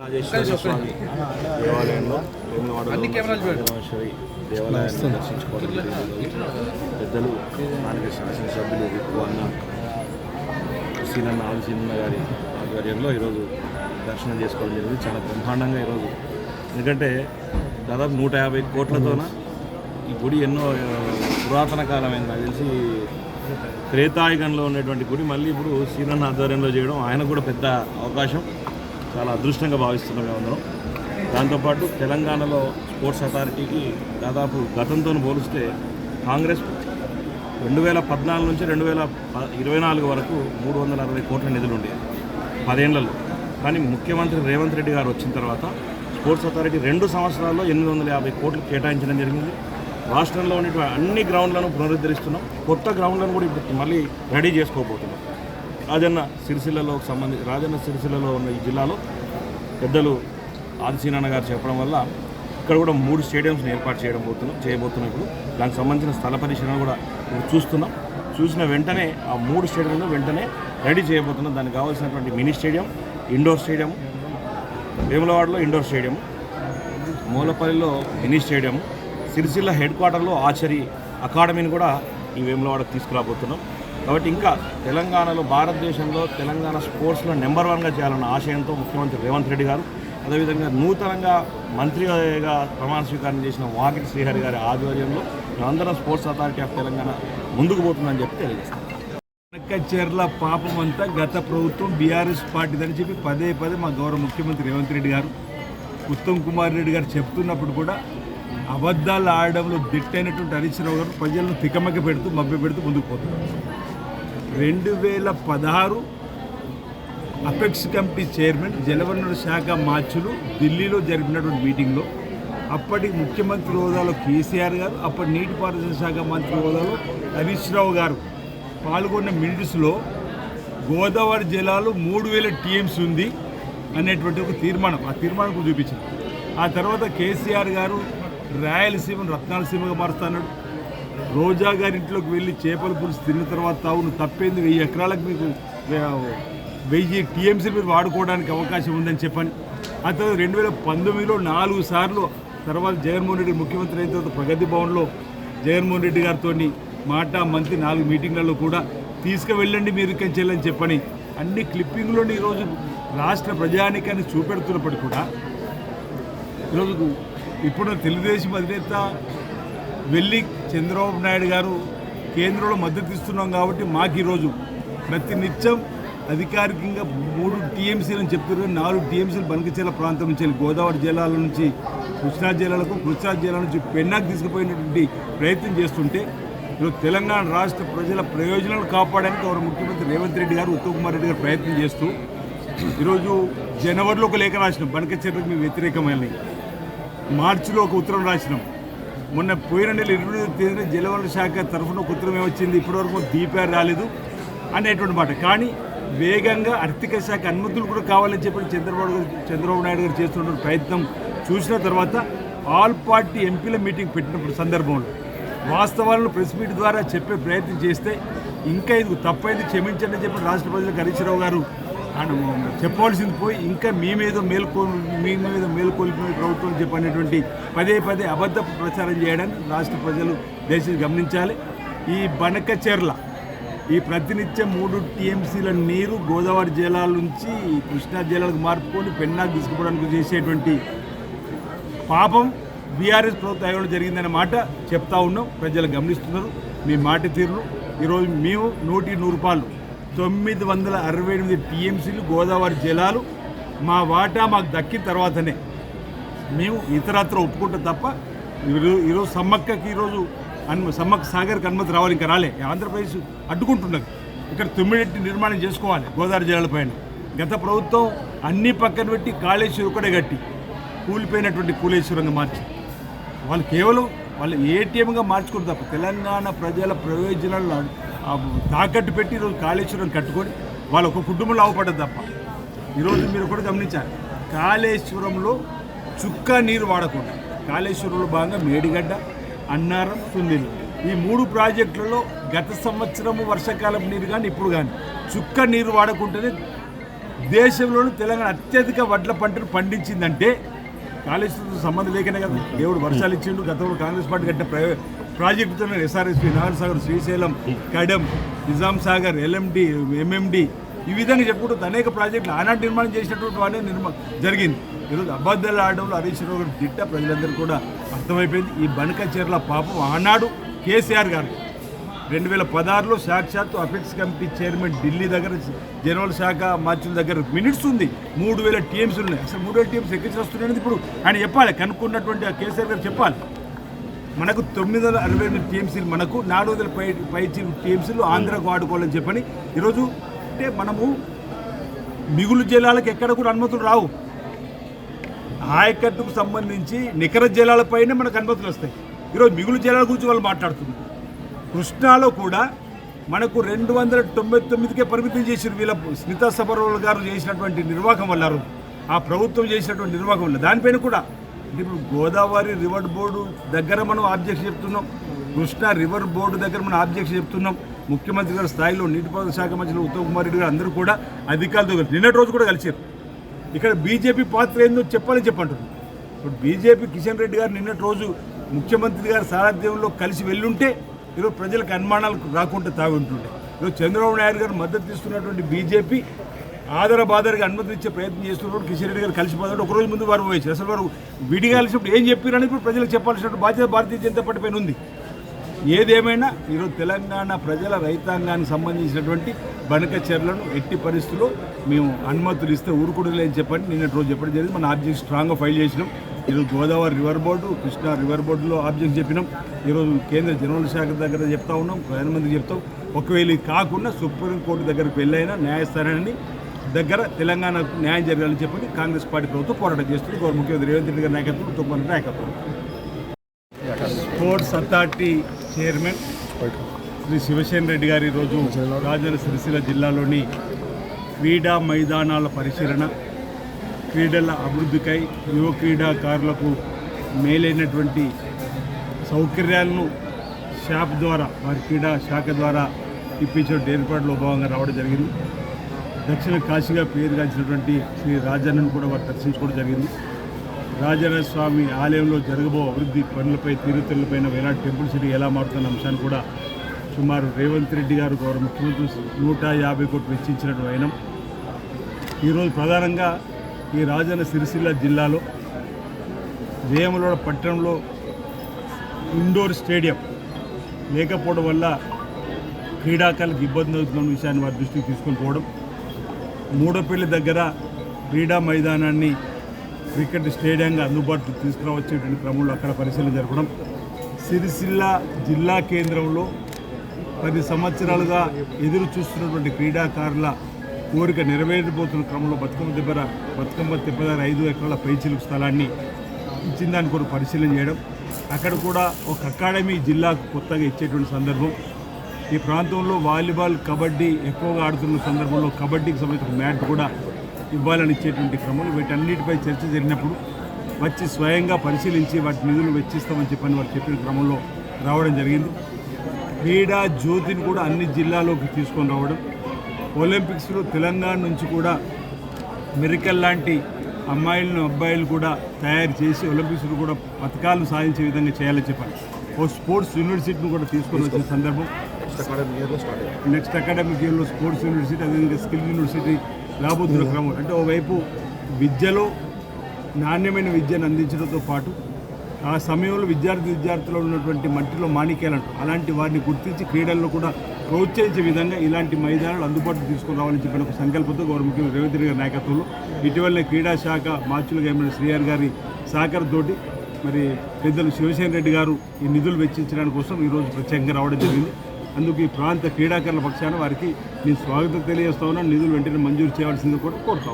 రాజేశ్వర స్వామి దేవాలయంలో. రాజేశ్వరి దేవాలయాన్ని దర్శించుకోవడం. పెద్దలు స్థానిక శాసనసభ్యులు విప్పు అన్న సీనన్న ఆది సీనన్న గారి ఆధ్వర్యంలో ఈరోజు దర్శనం చేసుకోవడం జరిగింది. చాలా బ్రహ్మాండంగా ఈరోజు. ఎందుకంటే దాదాపు నూట యాభై కోట్లతోన ఈ గుడి ఎన్నో పురాతన కాలమైంది. నాకు తెలిసి త్రేతాయుగంలో ఉన్నటువంటి గుడి. మళ్ళీ ఇప్పుడు సీనన్న ఆధ్వర్యంలో చేయడం ఆయన కూడా పెద్ద అవకాశం. చాలా అదృష్టంగా భావిస్తున్నాం మేమందరం దాంతోపాటు తెలంగాణలో స్పోర్ట్స్ అథారిటీకి దాదాపు గతంతో పోలిస్తే కాంగ్రెస్ రెండు వేల పద్నాలుగు నుంచి రెండు వేల ఇరవై నాలుగు వరకు మూడు వందల అరవై కోట్ల నిధులు ఉండేవి పదేళ్ళలో కానీ ముఖ్యమంత్రి రేవంత్ రెడ్డి గారు వచ్చిన తర్వాత స్పోర్ట్స్ అథారిటీ రెండు సంవత్సరాల్లో ఎనిమిది వందల యాభై కోట్లు కేటాయించడం జరిగింది. రాష్ట్రంలో ఉన్నటువంటి అన్ని గ్రౌండ్లను పునరుద్ధరిస్తున్నాం. కొత్త గ్రౌండ్లను కూడా ఇప్పుడు మళ్ళీ రెడీ చేసుకోబోతున్నాం. రాజన్న సిరిసిల్లలో సంబంధించి రాజన్న సిరిసిల్లలో ఉన్న ఈ జిల్లాలో పెద్దలు ఆదిశీనాన్న గారు చెప్పడం వల్ల ఇక్కడ కూడా మూడు స్టేడియంస్ని ఏర్పాటు చేయడం పోతున్నాం చేయబోతున్నాం ఇప్పుడు. దానికి సంబంధించిన స్థల పరిశీలన కూడా ఇప్పుడు చూస్తున్నాం. చూసిన వెంటనే ఆ మూడు స్టేడియంలు వెంటనే రెడీ చేయబోతున్నాం. దానికి కావాల్సినటువంటి మినీ స్టేడియం ఇండోర్ స్టేడియం వేములవాడలో ఇండోర్ స్టేడియం మూలపల్లిలో మినీ స్టేడియం సిరిసిల్ల హెడ్ క్వార్టర్లో ఆచరి అకాడమీని కూడా ఈ వేములవాడకు తీసుకురాబోతున్నాం. కాబట్టి ఇంకా తెలంగాణలో భారతదేశంలో తెలంగాణ స్పోర్ట్స్లో నెంబర్ వన్గా చేయాలన్న ఆశయంతో ముఖ్యమంత్రి రేవంత్ రెడ్డి గారు అదేవిధంగా నూతనంగా మంత్రిగా ప్రమాణ స్వీకారం చేసిన వాకిటి శ్రీహరి గారి ఆధ్వర్యంలో మేమందరం స్పోర్ట్స్ అథారిటీ ఆఫ్ తెలంగాణ ముందుకు పోతుందని చెప్పి తెలియజేస్తాం. చెర్ల పాపం అంతా గత ప్రభుత్వం బీఆర్ఎస్ పార్టీదని చెప్పి పదే పదే మా గౌరవ ముఖ్యమంత్రి రేవంత్ రెడ్డి గారు ఉత్తమ్ కుమార్ రెడ్డి గారు చెప్తున్నప్పుడు కూడా అబద్ధాలు ఆడడంలో దిట్టైనటువంటి హరీష్ గారు ప్రజలను తికమక పెడుతూ మభ్య పెడుతూ ముందుకు పోతున్నారు. రెండు వేల పదహారు అపెక్స్ కమిటీ చైర్మన్ జలవనరుల శాఖ మార్చులు ఢిల్లీలో జరిపినటువంటి మీటింగ్లో అప్పటి ముఖ్యమంత్రి హోదాలో కేసీఆర్ గారు అప్పటి నీటిపారుదల శాఖ మంత్రి హోదాలో హరీష్ రావు గారు పాల్గొన్న మినిట్స్లో గోదావరి జలాలు మూడు వేల టీఎంసీ ఉంది అనేటువంటి ఒక తీర్మానం. ఆ తీర్మానం కూడా చూపించారు. ఆ తర్వాత కేసీఆర్ గారు రాయలసీమను రత్నాలసీమగా మారుస్తాడు రోజా గారి ఇంట్లోకి వెళ్ళి చేపల పులుసు తిన్న తర్వాత తావును తప్పేంది. వెయ్యి ఎకరాలకు మీకు వెయ్యి టీఎంసీ మీరు వాడుకోవడానికి అవకాశం ఉందని చెప్పని. ఆ తర్వాత రెండు వేల పంతొమ్మిదిలో నాలుగు సార్లు తర్వాత జగన్మోహన్ రెడ్డి ముఖ్యమంత్రి అయిన తర్వాత ప్రగతి భవన్లో జగన్మోహన్ రెడ్డి గారితో మాట మంత్రి నాలుగు మీటింగ్లలో కూడా తీసుకువెళ్ళండి మీరు ఇక్కడి చెప్పని. అన్ని క్లిప్పింగ్లోని ఈరోజు రాష్ట్ర ప్రజానికాన్ని చూపెడుతున్నప్పటికీ కూడా ఈరోజు ఇప్పుడు తెలుగుదేశం అధినేత వెళ్ళి చంద్రబాబు నాయుడు గారు కేంద్రంలో మద్దతు ఇస్తున్నాం కాబట్టి మాకు ఈరోజు ప్రతి నిత్యం అధికారికంగా మూడు టీఎంసీలు అని చెప్తున్నారు నాలుగు టీఎంసీలు బనకచెల ప్రాంతం నుంచి గోదావరి జిల్లాల నుంచి కృష్ణా జిల్లాలకు కృష్ణా జిల్లా నుంచి పెన్నాకు తీసుకుపోయినటువంటి ప్రయత్నం చేస్తుంటే ఈరోజు తెలంగాణ రాష్ట్ర ప్రజల ప్రయోజనాలు కాపాడడానికి గౌరవ ముఖ్యమంత్రి రేవంత్ రెడ్డి గారు ఉత్తమ్ కుమార్ రెడ్డి గారు ప్రయత్నం చేస్తూ ఈరోజు జనవరిలో ఒక లేఖ రాసినాం. బనకచీలకు మేము వ్యతిరేకమైన మార్చిలో ఒక ఉత్తరం రాసినాం. మొన్న పోయిన నెల ఇరవై తేదీన జలవనరుల శాఖ తరఫున ఒక ఉత్తరం ఏమొచ్చింది? ఇప్పటివరకు దీపారు రాలేదు అనేటువంటి మాట. కానీ వేగంగా ఆర్థిక శాఖ అనుమతులు కూడా కావాలని చెప్పి చంద్రబాబు గారు చంద్రబాబు నాయుడు గారు చేస్తున్న ప్రయత్నం చూసిన తర్వాత ఆల్ పార్టీ ఎంపీల మీటింగ్ పెట్టినప్పుడు సందర్భంలో వాస్తవాలను ప్రెస్ మీట్ ద్వారా చెప్పే ప్రయత్నం చేస్తే ఇంకా ఇది తప్పైంది క్షమించండి అని చెప్పి రాష్ట్ర ప్రజలకు హరీష్ రావు గారు చెప్పవలసింది పోయి ఇంకా మేమేదో మేల్కో మీ మీద మేల్కొల్పిన ప్రభుత్వం చెప్పనేటువంటి పదే పదే అబద్ధ ప్రచారం చేయడానికి రాష్ట్ర ప్రజలు దేశం గమనించాలి. ఈ బనకచెర్ల ఈ ప్రతినిత్యం మూడు టీఎంసీల నీరు గోదావరి జలాల నుంచి కృష్ణా జలాలకు మార్పుకొని పెన్నాకు తీసుకుపోవడానికి చేసేటువంటి పాపం బీఆర్ఎస్ ప్రభుత్వ హయాంలో జరిగిందనే మాట చెప్తా ఉన్నాం. ప్రజలు గమనిస్తున్నారు. మీ మాట తీరును. ఈరోజు మేము నూటి నూరు రూపాయలు తొమ్మిది వందల అరవై ఎనిమిది టీఎంసీలు గోదావరి జలాలు మా వాటా మాకు దక్కిన తర్వాతనే. మేము ఇతరత్ర ఒప్పుకుంటాం తప్ప ఈరోజు సమ్మక్కకి ఈరోజు అను సమ్మక్క సాగర్కి అనుమతి రావాలి ఇంకా రాలే. ఆంధ్రప్రదేశ్ అడ్డుకుంటున్నది. ఇక్కడ తొమ్మిది నిర్మాణం చేసుకోవాలి గోదావరి జలాల పైన. గత ప్రభుత్వం అన్ని పక్కన పెట్టి కాళేశ్వరం ఒకటే కట్టి కూలిపోయినటువంటి కూలేశ్వరంగా మార్చి. వాళ్ళు కేవలం వాళ్ళు ఏటీఎంగా మార్చుకుంటారు తప్ప తెలంగాణ ప్రజల ప్రయోజనాలను తాకట్టు పెట్టి ఈరోజు కాళేశ్వరం కట్టుకొని వాళ్ళ ఒక కుటుంబంలో అవపడ్డది తప్ప. ఈరోజు మీరు కూడా గమనించాలి. కాళేశ్వరంలో చుక్క నీరు వాడకుండా కాళేశ్వరంలో భాగంగా మేడిగడ్డ అన్నారం సుందిని ఈ మూడు ప్రాజెక్టులలో గత సంవత్సరము వర్షాకాలం నీరు కానీ ఇప్పుడు కానీ చుక్క నీరు వాడకుంటేనే దేశంలోని తెలంగాణ అత్యధిక వడ్ల పంటను పండించిందంటే కాళేశ్వరంతో సంబంధం లేకనే కదా. దేవుడు వర్షాలు ఇచ్చిండు గతంలో కాంగ్రెస్ పార్టీ కట్టిన ప్రై ప్రాజెక్టుతో SRSP Narayana Sagar Srisailam Kadem Nizam Sagar LMD MMD ఈ విధంగా చెప్పుకుంటూ అనేక ప్రాజెక్టులు ఆనాటి నిర్మాణం చేసినటువంటి వాడే నిర్మాణం జరిగింది. ఈరోజు అబద్ధాలు ఆడడంలో హరీష్ రావు గారి తిట్ట ప్రజలందరూ కూడా అర్థమైపోయింది. ఈ బనక చీరల పాపం ఆనాడు కేసీఆర్ గారు రెండు వేల పదహారులో సాక్షాత్తు అపెక్స్ కమిటీ చైర్మన్ ఢిల్లీ దగ్గర జనరల్ శాఖ మార్చుల దగ్గర మినిట్స్ ఉంది. మూడు వేల టీఎంస్ ఉన్నాయి. అసలు మూడు వేల టీఎంస్ ఎక్కించి వస్తున్నాయని ఇప్పుడు ఆయన చెప్పాలి. కనుక్కున్నటువంటి ఆ కేసీఆర్ గారు చెప్పాలి. మనకు తొమ్మిది వందల అరవై ఎనిమిది టీఎంసీలు మనకు నాలుగు వందల పై పై టీఎంసీలు ఆంధ్రకు వాడుకోవాలని చెప్పని ఈరోజు అంటే మనము మిగులు జిల్లాలకు ఎక్కడ కూడా అనుమతులు రావు. ఆయకట్టుకు సంబంధించి నికర జిల్లాలపైనే మనకు అనుమతులు వస్తాయి. ఈరోజు మిగులు జలాల గురించి వాళ్ళు మాట్లాడుతున్నారు. కృష్ణాలో కూడా మనకు రెండు వందల తొంభై తొమ్మిదికే పరిమితం చేసిన వీళ్ళ స్మితా సబర్వాల్ గారు చేసినటువంటి నిర్వాహకం వల్ల ఆ ప్రభుత్వం చేసినటువంటి నిర్వాహకం వల్ల. దానిపైన కూడా ఇప్పుడు గోదావరి రివర్ బోర్డు దగ్గర మనం ఆబ్జెక్షన్ చెప్తున్నాం. కృష్ణా రివర్ బోర్డు దగ్గర మనం ఆబ్జెక్షన్ చెప్తున్నాం. ముఖ్యమంత్రి గారి స్థాయిలో నీటిపారుదల శాఖ మంత్రి ఉత్తమ్ కుమార్ రెడ్డి గారు అందరూ కూడా అధికారులతో కలిసి నిన్నటి రోజు కూడా కలిసారు ఇక్కడ బీజేపీ పాత్ర ఏందో చెప్పాలని చెప్పంటున్నారు ఇప్పుడు బీజేపీ కిషన్ రెడ్డి గారు నిన్నటి రోజు ముఖ్యమంత్రి గారి సారథ్యంలో కలిసి వెళ్ళుంటే ఈరోజు ప్రజలకు అనుమానాలు రాకుండా తాగి ఉంటుండే ఈరోజు చంద్రబాబు నాయుడు గారు మద్దతు ఇస్తున్నటువంటి బీజేపీ ఆదర బాదరగా అనుమతి ఇచ్చే ప్రయత్నం చేస్తున్నప్పుడు కిషన్ రెడ్డి గారు కలిసిపోతాడు ఒక రోజు ముందు వారు పోయేసి అసలు వారు విడిగా కలిసినప్పుడు ఏం చెప్పారని ఇప్పుడు ప్రజలకు చెప్పాల్సిన బాధ్యత భారతీయ జనతా పార్టీ పైన ఉంది. ఏదేమైనా ఈరోజు తెలంగాణ ప్రజల రైతాంగానికి సంబంధించినటువంటి బనక చర్యలను ఎట్టి పరిస్థితుల్లో మేము అనుమతులు ఇస్తే ఊరుకుడలేని చెప్పండి. నిన్నటి రోజు చెప్పడం జరిగింది. మన ఆబ్జెక్ట్ స్ట్రాంగ్గా ఫైల్ చేసినాం. ఈరోజు Godavari river board Krishna river బోర్డులో ఆబ్జెక్ట్ చెప్పినాం. ఈరోజు కేంద్ర జనరల్ శాఖ దగ్గర చెప్తా ఉన్నాం ప్రధానమంత్రి చెప్తాం. ఒకవేళ ఇది కాకుండా సుప్రీంకోర్టు దగ్గరకు వెళ్ళైనా న్యాయస్థానాన్ని దగ్గర తెలంగాణకు న్యాయం జరగాలని చెప్పి కాంగ్రెస్ పార్టీ ప్రభుత్వం పోరాటం చేస్తుంది. గౌరవ ముఖ్యమంత్రి రేవంత్ రెడ్డి గారి నాయకత్వం తుమ్మల నాయకత్వం sports authority chairman Shri Sivasena Reddy గారు ఈరోజు రాజన్న సిరిసిల్ల జిల్లాలోని క్రీడా మైదానాల పరిశీలన క్రీడల అభివృద్ధికై యువ క్రీడాకారులకు మేలైనటువంటి సౌకర్యాలను షాప్ ద్వారా వారి క్రీడా శాఖ ద్వారా ఇప్పించే ఏర్పాటులో భాగంగా రావడం జరిగింది. దక్షిణ కాశీగా పేరుగాంచినటువంటి శ్రీ రాజన్నను కూడా వారు దర్శించుకోవడం జరిగింది. రాజన్న స్వామి ఆలయంలో జరగబో అభివృద్ధి పనులపై తీరుతెళ్ళపైన వేలాంటి టెంపుల్ సిటీ ఎలా మారుతున్న అంశాన్ని కూడా సుమారు రేవంత్ రెడ్డి గారు గౌరవ ముఖ్యమంత్రి నూట యాభై కోట్లు వెచ్చించినట్టు అయినాం ఈరోజు ప్రధానంగా ఈ రాజన్న సిరిసిల్ల జిల్లాలో వేములవాడ పట్టణంలో ఇండోర్ స్టేడియం లేకపోవడం వల్ల క్రీడాకారులకు ఇబ్బంది అవుతున్న విషయాన్ని వారి దృష్టికి తీసుకొని పోవడం. మూడోపల్లి దగ్గర క్రీడా మైదానాన్ని క్రికెట్ స్టేడియంగా అందుబాటులో తీసుకురావచ్చేటువంటి క్రమంలో అక్కడ పరిశీలన జరపడం. సిరిసిల్ల జిల్లా కేంద్రంలో పది సంవత్సరాలుగా ఎదురు చూస్తున్నటువంటి క్రీడాకారుల కోరిక నెరవేరిపోతున్న క్రమంలో బతుకమ్మ దిబ్బర బతుకమ్మ తిప్పదారి ఐదు ఎకరాల పైచిలుపు స్థలాన్ని ఇచ్చిన దాన్ని కొరకు పరిశీలన చేయడం. అక్కడ కూడా ఒక అకాడమీ జిల్లాకు కొత్తగా ఇచ్చేటువంటి సందర్భం. ఈ ప్రాంతంలో వాలీబాల్ కబడ్డీ ఎక్కువగా ఆడుతున్న సందర్భంలో కబడ్డీకి సంబంధించిన మ్యాట్ కూడా ఇవ్వాలని ఇచ్చేటువంటి క్రమం వీటన్నిటిపై చర్చ జరిగినప్పుడు వచ్చి స్వయంగా పరిశీలించి వాటి నిధులు వెచ్చిస్తామని చెప్పని వారు చెప్పిన క్రమంలో రావడం జరిగింది. క్రీడా జ్యోతిని కూడా అన్ని జిల్లాలోకి తీసుకొని రావడం ఒలింపిక్స్లో తెలంగాణ నుంచి కూడా మెరికల్ లాంటి అమ్మాయిలను అబ్బాయిలు కూడా తయారు చేసి ఒలింపిక్స్లో కూడా పథకాలను సాధించే విధంగా చేయాలని చెప్పాలి. ఓ స్పోర్ట్స్ యూనివర్సిటీని కూడా తీసుకొని వచ్చిన సందర్భం. నెక్స్ట్ అకాడమిక్ ఇయర్లో స్పోర్ట్స్ యూనివర్సిటీ అదేవిధంగా స్కిల్ యూనివర్సిటీ రాబోతున్న క్రమం. అంటే ఓవైపు విద్యలో నాణ్యమైన విద్యను అందించడంతో పాటు ఆ సమయంలో విద్యార్థి విద్యార్థులు ఉన్నటువంటి మట్టిలో మాణిక్యాలు అంటారు. అలాంటి వారిని గుర్తించి క్రీడల్లో కూడా ప్రోత్సహించే విధంగా ఇలాంటి మైదానాలు అందుబాటులో తీసుకుని రావాలని చెప్పిన ఒక సంకల్పంతో గౌరవ ముఖ్యమంత్రి రేవంత్ రెడ్డి గారి నాయకత్వంలో ఇటీవలనే క్రీడా శాఖ మార్చులుగా ఏమైనా శ్రీఆర్ గారి సహకారంతోటి మరి పెద్దలు శివసేన రెడ్డి గారు ఈ నిధులు వెచ్చించడానికి కోసం ఈరోజు ప్రత్యేకంగా రావడం జరిగింది. అందుకు ఈ ప్రాంత క్రీడాకారుల పక్షాన వారికి నేను స్వాగతం తెలియజేస్తా ఉన్నాను. నిధులు వెంటనే మంజూరు చేయాల్సింది కూడా కోరుతా